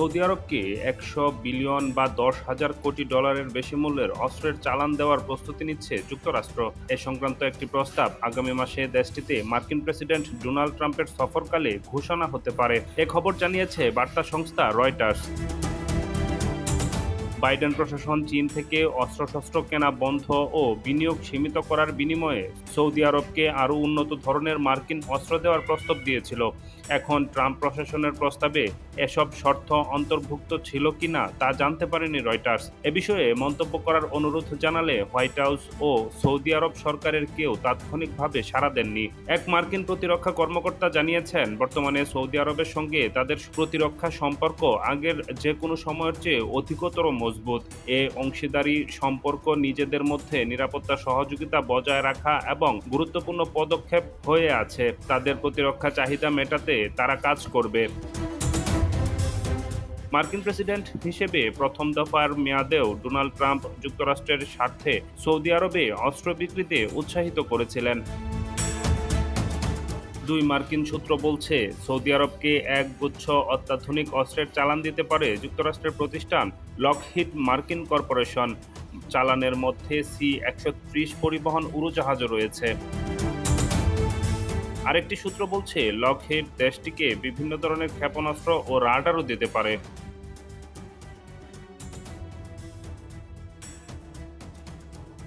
Saudi আরবকে একশো billion বা দশ হাজার কোটি ডলারের বেশি মূল্যের অস্ত্রের চালান দেওয়ার প্রস্তুতি নিচ্ছে যুক্তরাষ্ট্র। এ সংক্রান্ত একটি প্রস্তাব আগামী মাসে দেশটিতে মার্কিন প্রেসিডেন্ট ডোনাল্ড ট্রাম্পের সফরকালে ঘোষণা হতে পারে। এ খবর জানিয়েছে বার্তা সংস্থা রয়টার্স। বাইডেন প্রশাসন চীন থেকে অস্ত্রশস্ত্র কেনা বন্ধ ও বিনিয়োগ সীমিত করার বিনিময়ে সৌদি আরবকে আরও উন্নত ধরনের মার্কিন অস্ত্র দেওয়ার প্রস্তাব দিয়েছিল। এখন ট্রাম্প প্রশাসনের প্রস্তাবে এসব শর্ত অন্তর্ভুক্ত ছিল কিনা তা জানতে পারেনি রয়টার্স। এ বিষয়ে মন্তব্য করার অনুরোধ জানালে হোয়াইট হাউস ও সৌদি আরব সরকারের কেউ তাৎক্ষণিকভাবে সাড়া দেননি। এক মার্কিন প্রতিরক্ষা কর্মকর্তা জানিয়েছেন, বর্তমানে সৌদি আরবের সঙ্গে তাদের প্রতিরক্ষা সম্পর্ক আগের যে কোনো সময়ের চেয়ে অধিকতর মজবুত। এ অংশীদারি সম্পর্ক নিজেদের মধ্যে নিরাপত্তা, সহযোগিতা বজায় রাখা এবং গুরুত্বপূর্ণ পদক্ষেপ হয়ে আছে। তাদের প্রতিরক্ষা চাহিদা মেটাতে তারা কাজ করবে। মার্কিন প্রেসিডেন্ট হিসেবে প্রথম দফার মেয়াদেও ডোনাল্ড ট্রাম্প যুক্তরাষ্ট্রের স্বার্থে সৌদি আরবে অস্ত্র বিক্রিতে উৎসাহিত করেছিলেন। দুই মার্কিন সূত্র বলছে, সৌদি আরবকে এক গুচ্ছ অত্যাধুনিক অস্ত্রের চালান দিতে পারে যুক্তরাষ্ট্রের প্রতিষ্ঠান লকহিড মার্কিন কর্পোরেশন। চালানের মধ্যে সি একশো ত্রিশ পরিবহন উড়োজাহাজও রয়েছে। আরেকটি সূত্র বলছে লকহিট দেশটিকে বিভিন্ন ধরনের ক্ষেপণাস্ত্র ও রাডারও দিতে পারে।